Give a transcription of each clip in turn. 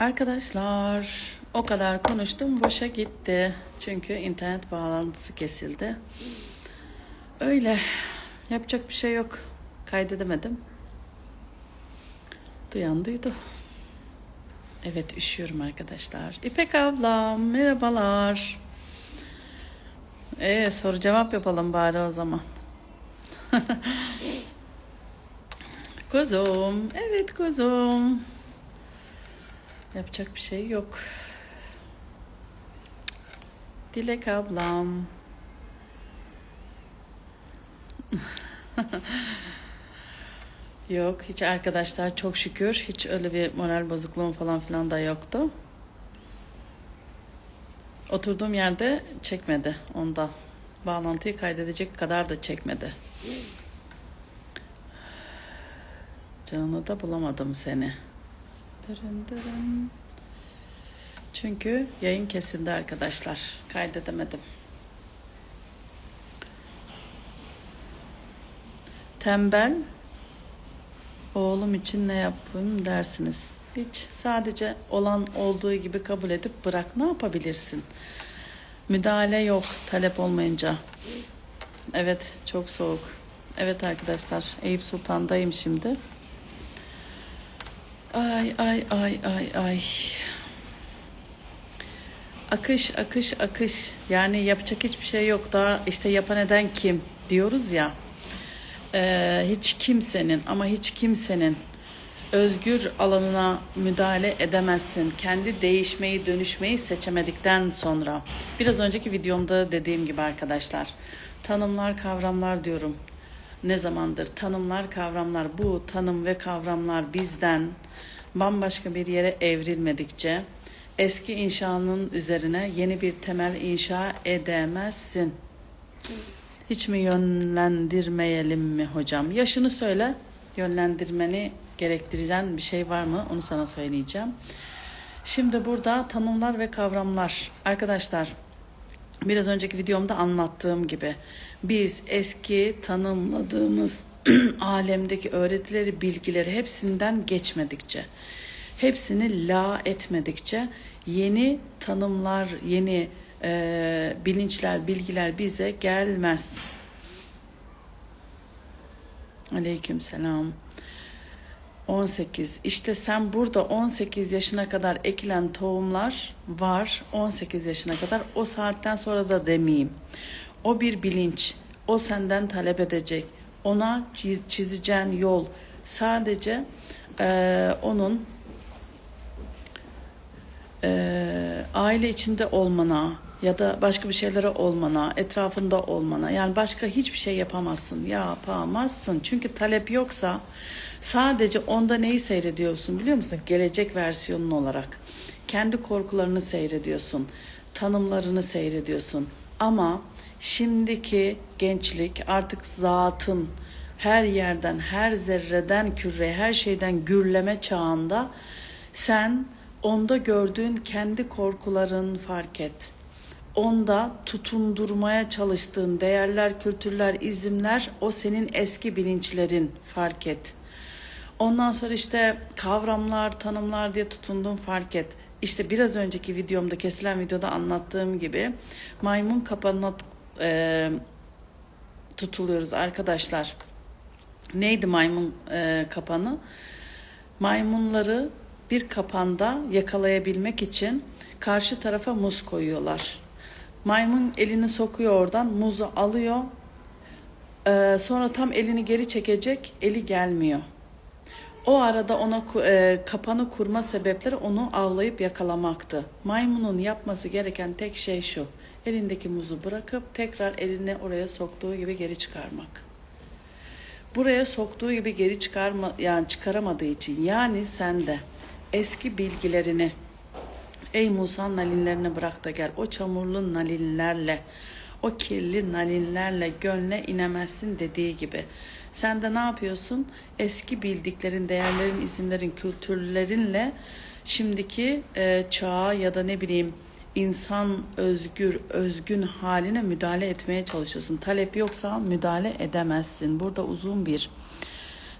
Arkadaşlar o kadar konuştum boşa gitti. Çünkü internet bağlantısı kesildi. Öyle yapacak bir şey yok. Kaydedemedim. Duyan duydu. Evet üşüyorum arkadaşlar. İpek ablam merhabalar. Ee, soru cevap yapalım bari o zaman. kuzum. Evet kuzum. Yapacak bir şey yok. Dilek ablam. yok hiç arkadaşlar çok şükür hiç öyle bir moral bozukluğum falan filan da yoktu. Oturduğum yerde çekmedi ondan. Bağlantıyı kaydedecek kadar da çekmedi. Canı da bulamadım seni. Çünkü yayın kesildi arkadaşlar. Kaydedemedim. Tembel oğlum için ne yapayım dersiniz. Hiç sadece olan olduğu gibi kabul edip bırak. Ne yapabilirsin? Müdahale yok talep olmayınca. Evet çok soğuk. Evet arkadaşlar Eyüp Sultan'dayım şimdi. Ay ay ay ay ay. Akış akış akış. Yani yapacak hiçbir şey yok. Daha işte yapan eden kim diyoruz ya. Ee, hiç kimsenin ama hiç kimsenin özgür alanına müdahale edemezsin. Kendi değişmeyi, dönüşmeyi seçemedikten sonra. Biraz önceki videomda dediğim gibi arkadaşlar. Tanımlar, kavramlar diyorum. Ne zamandır tanımlar, kavramlar bu tanım ve kavramlar bizden bambaşka bir yere evrilmedikçe eski inşanın üzerine yeni bir temel inşa edemezsin. Hiç mi yönlendirmeyelim mi hocam? Yaşını söyle. Yönlendirmeni gerektiren bir şey var mı? Onu sana söyleyeceğim. Şimdi burada tanımlar ve kavramlar. Arkadaşlar biraz önceki videomda anlattığım gibi biz eski tanımladığımız alemdeki öğretileri, bilgileri hepsinden geçmedikçe, hepsini la etmedikçe yeni tanımlar, yeni e, bilinçler, bilgiler bize gelmez. Aleyküm selam. 18. İşte sen burada 18 yaşına kadar ekilen tohumlar var. 18 yaşına kadar o saatten sonra da demeyeyim. O bir bilinç. O senden talep edecek. Ona çiz, çizeceğin yol sadece e, onun e, aile içinde olmana ya da başka bir şeylere olmana, etrafında olmana yani başka hiçbir şey yapamazsın, yapamazsın. Çünkü talep yoksa sadece onda neyi seyrediyorsun biliyor musun? Gelecek versiyonun olarak. Kendi korkularını seyrediyorsun, tanımlarını seyrediyorsun. Ama şimdiki gençlik artık zatın her yerden, her zerreden küre, her şeyden gürleme çağında sen onda gördüğün kendi korkuların fark et. Onda tutundurmaya çalıştığın değerler, kültürler, izimler o senin eski bilinçlerin fark et. Ondan sonra işte kavramlar, tanımlar diye tutundun fark et. İşte biraz önceki videomda kesilen videoda anlattığım gibi maymun kapanına e, tutuluyoruz arkadaşlar. Neydi maymun e, kapanı? Maymunları bir kapanda yakalayabilmek için karşı tarafa muz koyuyorlar. Maymun elini sokuyor oradan, muzu alıyor. Ee, sonra tam elini geri çekecek, eli gelmiyor. O arada ona e, kapanı kurma sebepleri onu avlayıp yakalamaktı. Maymunun yapması gereken tek şey şu. Elindeki muzu bırakıp tekrar elini oraya soktuğu gibi geri çıkarmak. Buraya soktuğu gibi geri çıkarma yani çıkaramadığı için yani sen de eski bilgilerini ey Musa nalinlerini bırak da gel o çamurlu nalinlerle o kirli nalinlerle gönle inemezsin dediği gibi. Sen de ne yapıyorsun? Eski bildiklerin, değerlerin, isimlerin, kültürlerinle şimdiki e, çağa ya da ne bileyim insan özgür, özgün haline müdahale etmeye çalışıyorsun. Talep yoksa müdahale edemezsin. Burada uzun bir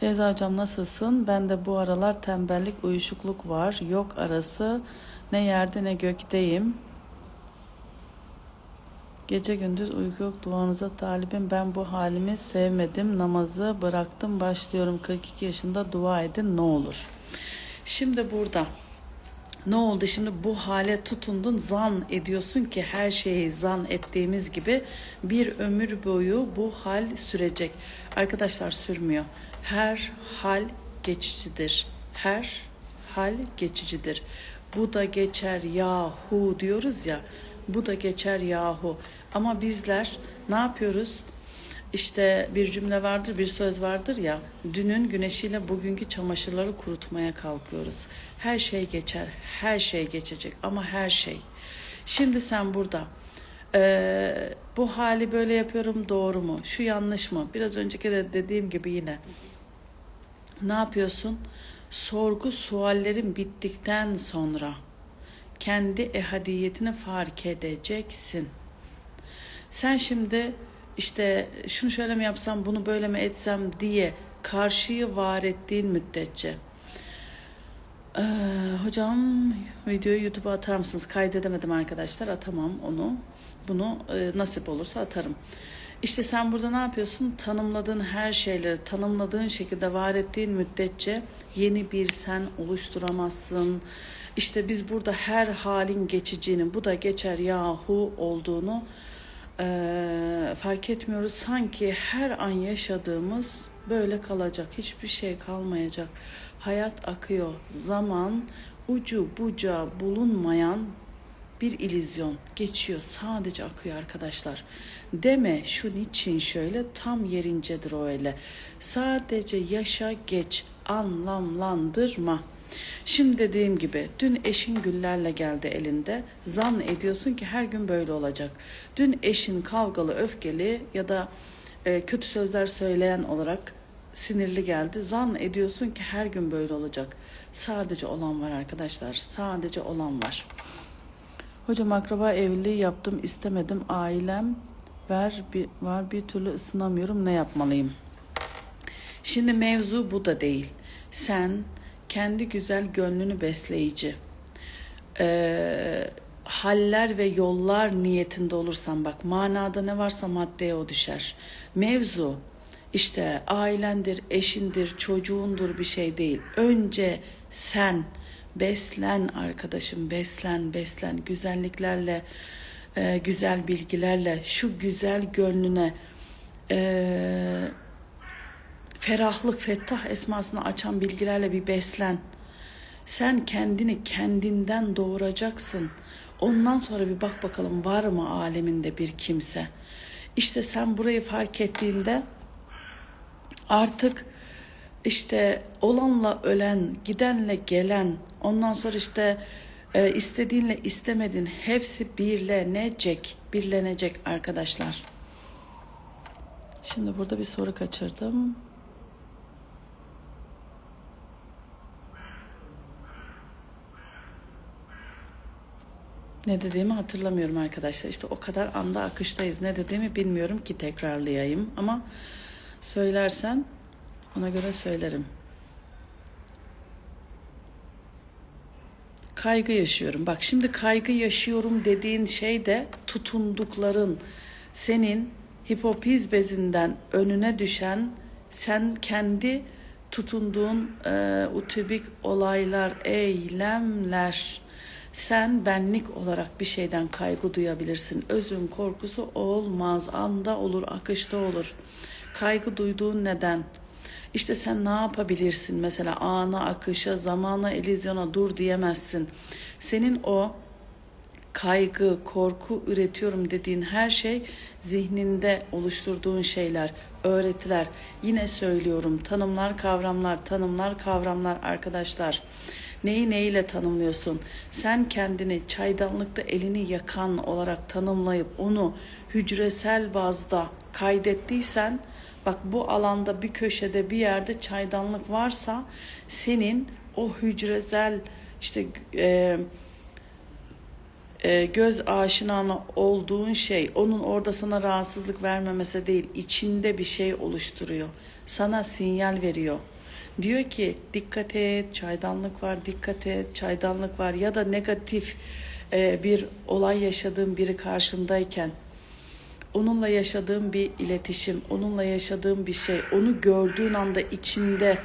Feyza hocam nasılsın? Ben de bu aralar tembellik, uyuşukluk var. Yok arası. Ne yerde ne gökteyim. Gece gündüz uyku yok duanıza talibim. Ben bu halimi sevmedim. Namazı bıraktım. Başlıyorum 42 yaşında dua edin ne olur. Şimdi burada ne oldu şimdi bu hale tutundun zan ediyorsun ki her şeyi zan ettiğimiz gibi bir ömür boyu bu hal sürecek. Arkadaşlar sürmüyor. Her hal geçicidir. Her hal geçicidir. Bu da geçer yahu diyoruz ya. Bu da geçer yahu. Ama bizler ne yapıyoruz? İşte bir cümle vardır, bir söz vardır ya. Dünün güneşiyle bugünkü çamaşırları kurutmaya kalkıyoruz. Her şey geçer, her şey geçecek ama her şey. Şimdi sen burada eee, bu hali böyle yapıyorum doğru mu? Şu yanlış mı? Biraz önceki de dediğim gibi yine ne yapıyorsun? Sorgu suallerin bittikten sonra kendi ehadiyetini fark edeceksin. Sen şimdi işte şunu şöyle mi yapsam bunu böyle mi etsem diye karşıyı var ettiğin müddetçe ee, hocam videoyu YouTube'a atar mısınız? Kaydedemedim arkadaşlar. Atamam onu. Bunu e, nasip olursa atarım. İşte sen burada ne yapıyorsun? Tanımladığın her şeyleri tanımladığın şekilde var ettiğin müddetçe yeni bir sen oluşturamazsın. İşte biz burada her halin geçicinin bu da geçer yahu olduğunu e, fark etmiyoruz. Sanki her an yaşadığımız böyle kalacak. Hiçbir şey kalmayacak. Hayat akıyor. Zaman ucu bucağı bulunmayan bir ilizyon geçiyor. Sadece akıyor arkadaşlar. Deme şu niçin şöyle tam yerincedir o öyle. Sadece yaşa geç anlamlandırma. Şimdi dediğim gibi dün eşin güllerle geldi elinde. Zan ediyorsun ki her gün böyle olacak. Dün eşin kavgalı, öfkeli ya da e, kötü sözler söyleyen olarak sinirli geldi. Zan ediyorsun ki her gün böyle olacak. Sadece olan var arkadaşlar. Sadece olan var. Hocam akraba evliliği yaptım istemedim. Ailem ver bir, var bir türlü ısınamıyorum. Ne yapmalıyım? Şimdi mevzu bu da değil. Sen kendi güzel gönlünü besleyici, e, haller ve yollar niyetinde olursan bak manada ne varsa maddeye o düşer. Mevzu işte ailendir, eşindir, çocuğundur bir şey değil. Önce sen beslen arkadaşım, beslen, beslen güzelliklerle, e, güzel bilgilerle, şu güzel gönlüne e, ferahlık, fettah esmasını açan bilgilerle bir beslen. Sen kendini kendinden doğuracaksın. Ondan sonra bir bak bakalım var mı aleminde bir kimse. İşte sen burayı fark ettiğinde artık işte olanla ölen, gidenle gelen, ondan sonra işte e, istediğinle istemedin hepsi birlenecek, birlenecek arkadaşlar. Şimdi burada bir soru kaçırdım. Ne dediğimi hatırlamıyorum arkadaşlar. İşte o kadar anda akıştayız. Ne dediğimi bilmiyorum ki tekrarlayayım. Ama söylersen ona göre söylerim. Kaygı yaşıyorum. Bak şimdi kaygı yaşıyorum dediğin şey de tutundukların senin hipofiz bezinden önüne düşen sen kendi tutunduğun e, utibik olaylar, eylemler. Sen benlik olarak bir şeyden kaygı duyabilirsin. Özün korkusu olmaz. Anda olur, akışta olur. Kaygı duyduğun neden? İşte sen ne yapabilirsin mesela ana akışa, zamana, elizyona dur diyemezsin. Senin o kaygı, korku üretiyorum dediğin her şey zihninde oluşturduğun şeyler, öğretiler. Yine söylüyorum tanımlar, kavramlar, tanımlar, kavramlar arkadaşlar. Neyi neyle tanımlıyorsun? Sen kendini çaydanlıkta elini yakan olarak tanımlayıp onu hücresel bazda kaydettiysen bak bu alanda bir köşede bir yerde çaydanlık varsa senin o hücresel işte e, e, göz aşinana olduğun şey onun orada sana rahatsızlık vermemesi değil içinde bir şey oluşturuyor. Sana sinyal veriyor. Diyor ki dikkat et çaydanlık var dikkat et çaydanlık var ya da negatif e, bir olay yaşadığın biri karşındayken onunla yaşadığım bir iletişim, onunla yaşadığım bir şey, onu gördüğün anda içinde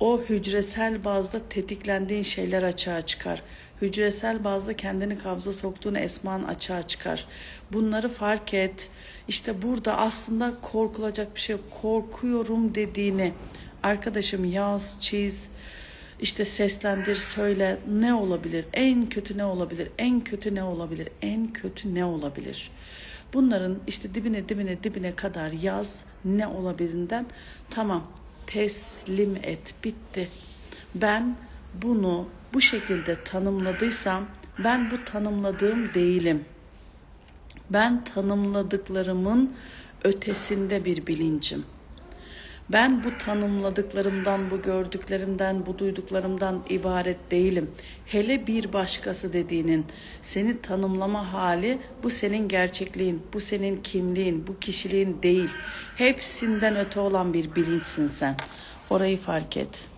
o hücresel bazda tetiklendiğin şeyler açığa çıkar. Hücresel bazda kendini kabza soktuğun esman açığa çıkar. Bunları fark et. İşte burada aslında korkulacak bir şey yok. Korkuyorum dediğini arkadaşım yaz, çiz, işte seslendir, söyle ne olabilir? En kötü ne olabilir? En kötü ne olabilir? En kötü ne olabilir? Bunların işte dibine dibine dibine kadar yaz ne olabilirinden tamam teslim et bitti. Ben bunu bu şekilde tanımladıysam ben bu tanımladığım değilim. Ben tanımladıklarımın ötesinde bir bilincim. Ben bu tanımladıklarımdan, bu gördüklerimden, bu duyduklarımdan ibaret değilim. Hele bir başkası dediğinin seni tanımlama hali bu senin gerçekliğin, bu senin kimliğin, bu kişiliğin değil. Hepsinden öte olan bir bilinçsin sen. Orayı fark et.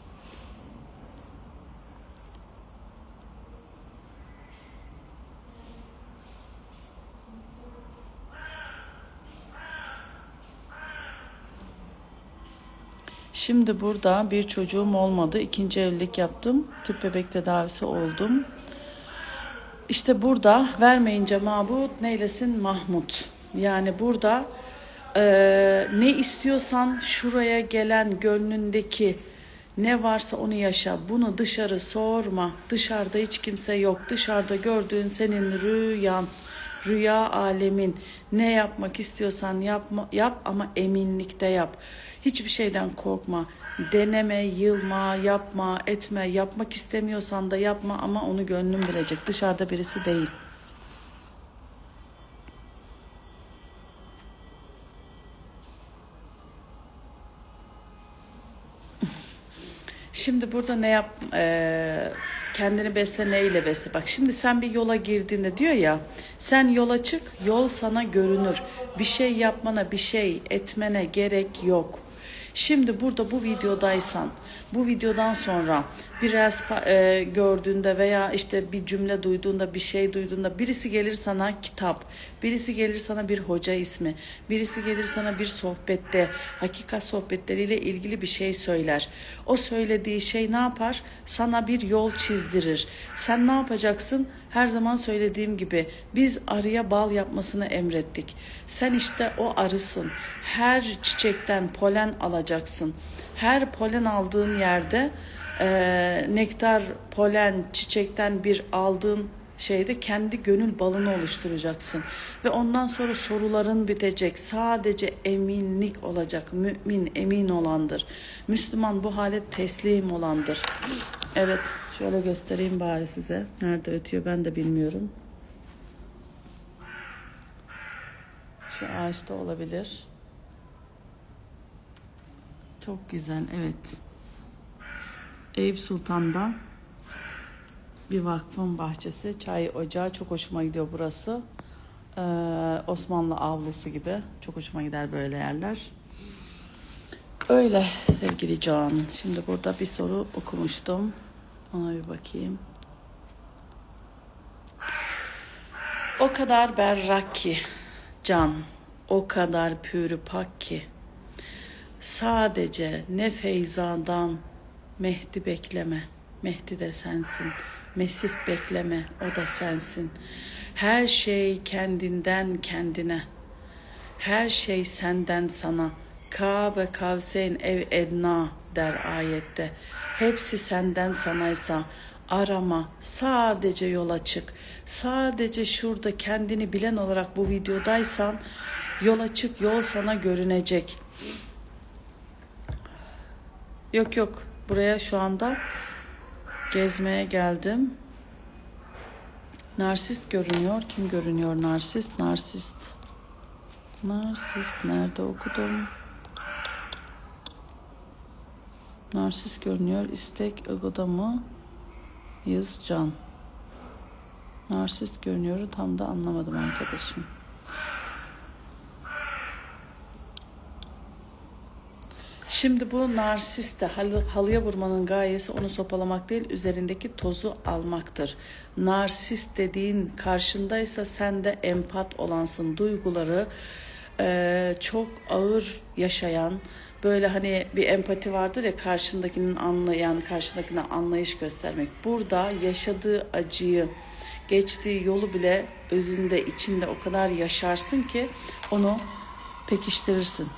Şimdi burada bir çocuğum olmadı. İkinci evlilik yaptım. Tüp bebek tedavisi oldum. İşte burada vermeyince mabut neylesin Mahmut. Yani burada e, ne istiyorsan şuraya gelen gönlündeki ne varsa onu yaşa. Bunu dışarı sorma. Dışarıda hiç kimse yok. Dışarıda gördüğün senin rüyan rüya alemin ne yapmak istiyorsan yapma, yap ama eminlikte yap. Hiçbir şeyden korkma. Deneme, yılma, yapma, etme. Yapmak istemiyorsan da yapma ama onu gönlün bilecek. Dışarıda birisi değil. Şimdi burada ne yap? Ee, kendini besle neyle besle. Bak şimdi sen bir yola girdiğinde diyor ya sen yola çık yol sana görünür. Bir şey yapmana bir şey etmene gerek yok. Şimdi burada bu videodaysan, bu videodan sonra bir reels e, gördüğünde veya işte bir cümle duyduğunda, bir şey duyduğunda birisi gelir sana kitap, birisi gelir sana bir hoca ismi, birisi gelir sana bir sohbette, hakikat sohbetleriyle ilgili bir şey söyler. O söylediği şey ne yapar? Sana bir yol çizdirir. Sen ne yapacaksın? Her zaman söylediğim gibi biz arıya bal yapmasını emrettik. Sen işte o arısın. Her çiçekten polen alacaksın. Her polen aldığın yerde e, nektar, polen, çiçekten bir aldığın şeyde kendi gönül balını oluşturacaksın. Ve ondan sonra soruların bitecek. Sadece eminlik olacak. Mümin emin olandır. Müslüman bu hale teslim olandır. Evet şöyle göstereyim bari size. Nerede ötüyor ben de bilmiyorum. Şu ağaçta olabilir. Çok güzel evet. Eyüp Sultan'da bir vakfın bahçesi, çay ocağı çok hoşuma gidiyor burası. Ee, Osmanlı avlusu gibi. Çok hoşuma gider böyle yerler. Öyle sevgili Can. Şimdi burada bir soru okumuştum. Ona bir bakayım. O kadar berrak ki Can, o kadar pürü pak ki sadece ne feyzadan Mehdi bekleme. Mehdi de sensin. Mesih bekleme. O da sensin. Her şey kendinden kendine. Her şey senden sana. Kabe kavseyn ev edna der ayette. Hepsi senden sanaysa arama, sadece yola çık. Sadece şurada kendini bilen olarak bu videodaysan yola çık, yol sana görünecek. Yok yok, buraya şu anda gezmeye geldim. Narsist görünüyor. Kim görünüyor narsist? Narsist. Narsist nerede okudum? Narsist görünüyor. İstek egoda mı? Yız can. Narsist görünüyor tam da anlamadım arkadaşım. Şimdi bu narsiste halı, halıya vurmanın gayesi onu sopalamak değil üzerindeki tozu almaktır. Narsist dediğin karşındaysa sen de empat olansın. Duyguları eee, çok ağır yaşayan böyle hani bir empati vardır ya karşındakinin anlayan karşındakine anlayış göstermek. Burada yaşadığı acıyı geçtiği yolu bile özünde içinde o kadar yaşarsın ki onu pekiştirirsin.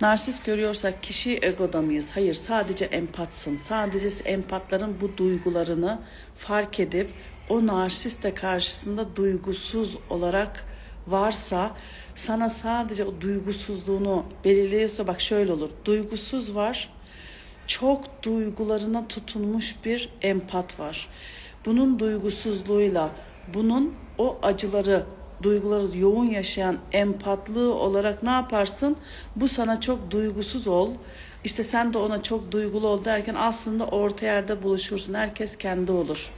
Narsist görüyorsak kişi egoda mıyız? Hayır sadece empatsın. Sadece empatların bu duygularını fark edip o narsist de karşısında duygusuz olarak varsa sana sadece o duygusuzluğunu belirliyorsa bak şöyle olur. Duygusuz var. Çok duygularına tutunmuş bir empat var. Bunun duygusuzluğuyla bunun o acıları duyguları yoğun yaşayan empatlığı olarak ne yaparsın? Bu sana çok duygusuz ol. İşte sen de ona çok duygulu ol derken aslında orta yerde buluşursun. Herkes kendi olur.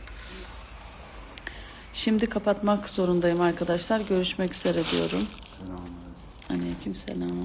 Şimdi kapatmak zorundayım arkadaşlar. Görüşmek üzere diyorum. Selamünaleyküm. Aleyküm selam. Mı?